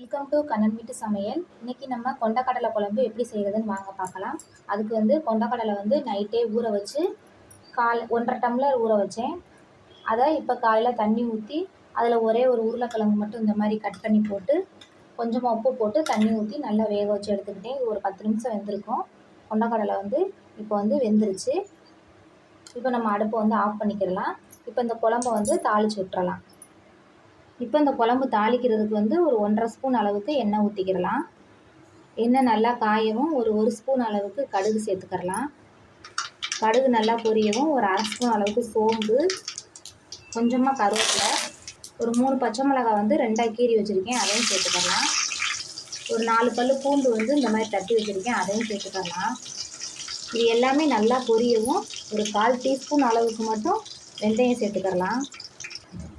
Welcome to Kannan வீட்டு சமையல். இன்றைக்கி நம்ம கொண்டக்கடலை குழம்பு எப்படி செய்கிறதுன்னு வாங்க பார்க்கலாம். அதுக்கு வந்து கொண்டக்கடலை வந்து நைட்டே ஊற வச்சு கால் ஒன்றரை டம்ளர் ஊற வச்சேன். அதை இப்போ காலையில் தண்ணி ஊற்றி அதில் ஒரே ஒரு உருளைக்கிழங்கு மட்டும் இந்த மாதிரி கட் பண்ணி போட்டு கொஞ்சமாக உப்பு போட்டு தண்ணி ஊற்றி நல்லா வேக வச்சு எடுத்துக்கிட்டேன். இது ஒரு பத்து நிமிஷம் வெந்திருக்கும். கொண்டக்கடலை வந்து இப்போ வந்து வெந்துருச்சு. இப்போ நம்ம அடுப்பை வந்து ஆஃப் பண்ணிக்கிடலாம். இப்போ இந்த குழம்ப வந்து தாளித்து விட்டுறலாம். இப்போ இந்த குழம்பு தாளிக்கிறதுக்கு வந்து ஒரு ஒன்றரை ஸ்பூன் அளவுக்கு எண்ணெய் ஊற்றிக்கிடலாம் எண்ணெய் நல்லா காயவும் ஒரு ஒரு ஸ்பூன் அளவுக்கு கடுகு சேர்த்துக்கிறலாம். கடுகு நல்லா பொரியவும் ஒரு அரை ஸ்பூன் அளவுக்கு சோம்பு கொஞ்சமாக கருவேப்பிலை ஒரு மூணு பச்சை மிளகாய் வந்து ரெண்டாக கீறி வச்சுருக்கேன் அதையும் சேர்த்துக்கலாம் ஒரு நாலு பல் பூண்டு வந்து இந்த மாதிரி தட்டி வச்சுருக்கேன் அதையும் சேர்த்துக்கலாம் இது எல்லாமே நல்லா பொரியவும் ஒரு கால் டீஸ்பூன் அளவுக்கு மட்டும் வெந்தயம் சேர்த்துக்கலாம்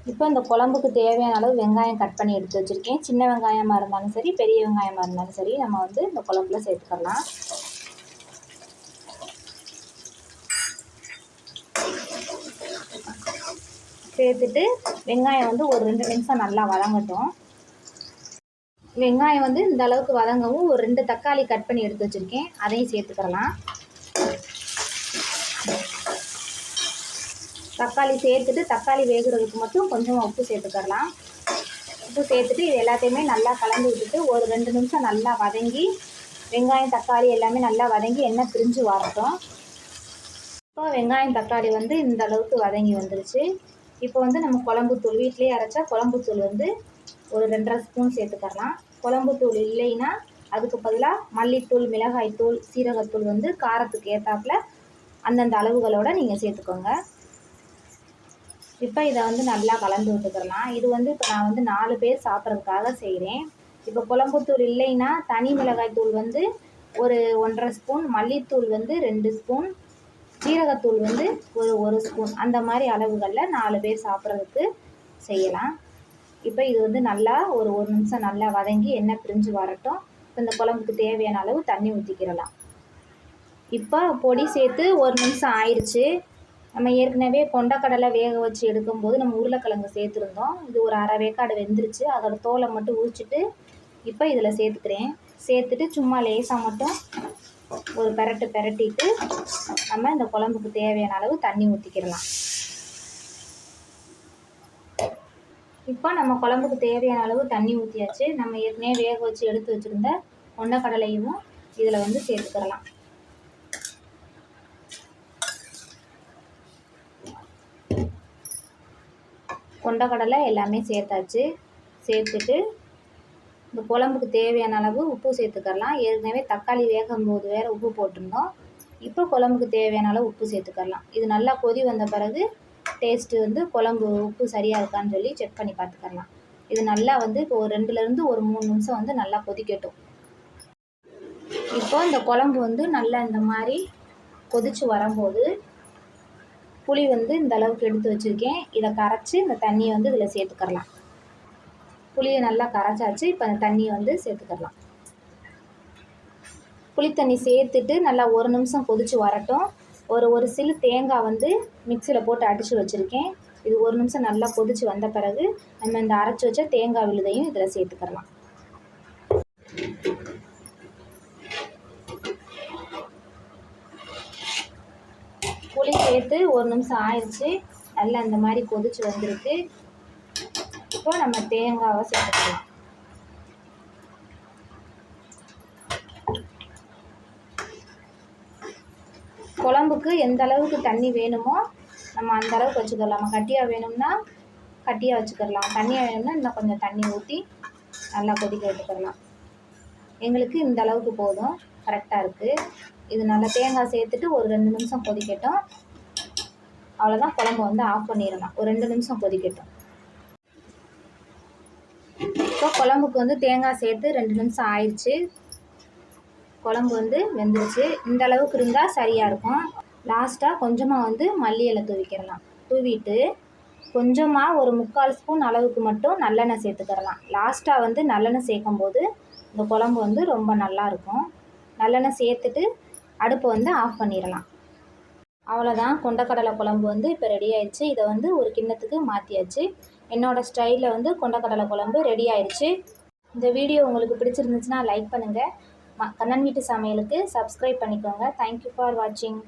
இப்போ இந்த குழம்புக்கு தேவையான அளவு வெங்காயம் கட் பண்ணி எடுத்து வச்சுருக்கேன். சின்ன வெங்காயமாக இருந்தாலும் சரி பெரிய வெங்காயமாக இருந்தாலும் சரி நம்ம வந்து இந்த குழம்புல சேர்த்துக்கலாம். சேர்த்துட்டு வெங்காயம் வந்து ஒரு ரெண்டு நிமிஷம் நல்லா வதங்கட்டும். வெங்காயம் வந்து இந்த அளவுக்கு வதங்கவும் ஒரு ரெண்டு தக்காளி கட் பண்ணி எடுத்து வச்சுருக்கேன். அதையும் சேர்த்துக்கலாம். தக்காளி சேர்த்துட்டு தக்காளி வேகிறதுக்கு மட்டும் கொஞ்சம் உப்பு சேர்த்துக்கலாம் உப்பு சேர்த்துட்டு இது எல்லாத்தையுமே நல்லா கலந்து விட்டுட்டு ஒரு ரெண்டு நிமிஷம் நல்லா வதங்கி வெங்காயம் தக்காளி எல்லாமே நல்லா வதங்கி எண்ணெய் பிரிஞ்சு வரட்டும். இப்போ வெங்காயம் தக்காளி வந்து இந்த அளவுக்கு வதங்கி வந்துருச்சு. இப்போ வந்து நம்ம குழம்புத்தூள் வீட்டிலேயே அரைச்சா குழம்புத்தூள் வந்து ஒரு ரெண்டரை ஸ்பூன் சேர்த்துக்கலாம் குழம்புத்தூள் இல்லைன்னா அதுக்கு பதிலாக மல்லித்தூள் மிளகாய்த்தூள் சீரகத்தூள் வந்து காரத்துக்கு ஏற்றாப்புல அந்தந்த அளவுகளோடு நீங்கள் சேர்த்துக்கோங்க. இப்போ இதை வந்து நல்லா கலந்து விட்டுக்கிறலாம் இது வந்து இப்போ நான் வந்து நாலு பேர் சாப்பிட்றதுக்காக செய்கிறேன் இப்போ குழம்புத்தூள் இல்லைன்னா தனி மிளகாய் தூள் வந்து ஒரு ஒன்றரை ஸ்பூன் மல்லித்தூள் வந்து ரெண்டு ஸ்பூன் சீரகத்தூள் வந்து ஒரு ஒரு ஸ்பூன். அந்த மாதிரி அளவுகளில் நாலு பேர் சாப்பிட்றதுக்கு செய்யலாம். இப்போ இது வந்து நல்லா ஒரு ஒரு நிமிஷம் நல்லா வதங்கி எண்ணெய் பிரிஞ்சு வரட்டும். இப்போ இந்த குழம்புக்கு தேவையான அளவு தண்ணி ஊற்றிக்கிடலாம் இப்போ பொடி சேர்த்து ஒரு நிமிஷம் ஆயிடுச்சு நம்ம ஏற்கனவே கொண்டக்கடலை வேக வச்சு எடுக்கும்போது நம்ம உருளைக்கிழங்கு சேர்த்துருந்தோம். இது ஒரு அரை வேக்காடு வெந்துருச்சு. அதோட தோலை மட்டும் உரிச்சிட்டு இப்போ இதில் சேர்த்துக்கிறேன். சேர்த்துட்டு சும்மா லேசாக மட்டும் ஒரு பெரட்டு பெரட்டிட்டு நம்ம இந்த குழம்புக்கு தேவையான அளவு தண்ணி ஊற்றிக்கிடலாம் இப்போ நம்ம குழம்புக்கு தேவையான அளவு தண்ணி ஊற்றியாச்சு நம்ம ஏற்கனவே வேக வச்சு எடுத்து வச்சுருந்த கொண்டக்கடலையும் இதில் வந்து சேர்த்துக்கிடலாம். கொண்டக்கடலை எல்லாமே சேர்த்தாச்சு. சேர்த்துட்டு இந்த குழம்புக்கு தேவையான அளவு உப்பு சேர்த்துக்கரலாம் ஏற்கனவே தக்காளி வேகும் போது வேறு உப்பு போட்டிருந்தோம். இப்போ குழம்புக்கு தேவையான அளவு உப்பு சேர்த்துக்கரலாம் இது நல்லா கொதி வந்த பிறகு டேஸ்ட்டு வந்து குழம்பு உப்பு சரியாக இருக்கான்னு சொல்லி செக் பண்ணி பார்த்துக்கரலாம் இது நல்லா வந்து இப்போ ஒரு ரெண்டுலேருந்து ஒரு மூணு நிமிஷம் வந்து நல்லா கொதிக்கட்டும். இப்போ இந்த குழம்பு வந்து நல்லா இந்த மாதிரி கொதித்து வரும்போது புளி வந்து இந்த அளவுக்கு எடுத்து வச்சுருக்கேன். இதை கரைச்சி இந்த தண்ணியை வந்து இதில் சேர்த்துக்கரலாம் புளியை நல்லா கரைச்சாச்சு. இப்போ அந்த தண்ணியை வந்து சேர்த்துக்கரலாம் புளித்தண்ணி சேர்த்துட்டு நல்லா ஒரு நிமிஷம் கொதித்து வரட்டும். ஒரு ஒரு சிறு தேங்காய் வந்து மிக்சியில் போட்டு அடித்து வச்சுருக்கேன். இது ஒரு நிமிஷம் நல்லா கொதித்து வந்த பிறகு நம்ம இந்த அரைச்சி வச்ச தேங்காய் விழுதையும் இதில் சேர்த்துக்கரலாம் புளி சேர்த்து ஒரு நிமிஷம் ஆயிடுச்சு நல்லா இந்த மாதிரி கொதிச்சு வந்திருக்கு. இப்போ நம்ம தேங்காவை சேர்த்துக்கலாம். குழம்புக்கு எந்த அளவுக்கு தண்ணி வேணுமோ நம்ம அந்த அளவுக்கு வச்சுக்கலாம். நம்ம கட்டியாக வேணும்னா கட்டியாக வச்சுக்கலாம். தண்ணியாக வேணும்னா இன்னும் கொஞ்சம் தண்ணி ஊற்றி நல்லா கொதிக்க விட்டுக்கலாம். எங்களுக்கு இந்த அளவுக்கு போதும். கரெக்டாக இருக்குது இது நல்லா தேங்காய் சேர்த்துட்டு ஒரு ரெண்டு நிமிஷம் கொதிக்கட்டும். அவ்வளோதான் குழம்பு வந்து ஆஃப் பண்ணிடலாம் ஒரு ரெண்டு நிமிஷம் கொதிக்கட்டும். இப்போ குழம்புக்கு வந்து தேங்காய் சேர்த்து ரெண்டு நிமிஷம் ஆயிடுச்சு. குழம்பு வந்து வெந்துருச்சு. இந்த அளவுக்கு இருந்தால் சரியாக இருக்கும். லாஸ்ட்டாக கொஞ்சமாக வந்து மல்லி இலை தூவிக்கிடலாம். தூவிட்டு கொஞ்சமாக ஒரு முக்கால் ஸ்பூன் அளவுக்கு மட்டும் நல்லெண்ணெய் சேர்த்துக்கிறலாம் லாஸ்ட்டாக வந்து நல்லெண்ணெய் சேர்க்கும் போது இந்த குழம்பு வந்து ரொம்ப நல்லாயிருக்கும் நல்லெண்ணெய் சேர்த்துட்டு அடுப்பை வந்து ஆஃப் பண்ணிடலாம். அவ்வளோதான் கொண்டக்கடலை குழம்பு வந்து இப்போ ரெடி ஆயிடுச்சு. இதை வந்து ஒரு கிண்ணத்துக்கு மாற்றியாச்சு என்னோடய ஸ்டைலில் வந்து கொண்டக்கடலை குழம்பு ரெடி ஆயிடுச்சு. இந்த வீடியோ உங்களுக்கு பிடிச்சிருந்துச்சுன்னா லைக் பண்ணுங்கள் ம கண்ணன் வீட்டு சமையலுக்கு சப்ஸ்கிரைப் பண்ணிக்கோங்க. தேங்க்யூ ஃபார் வாட்சிங்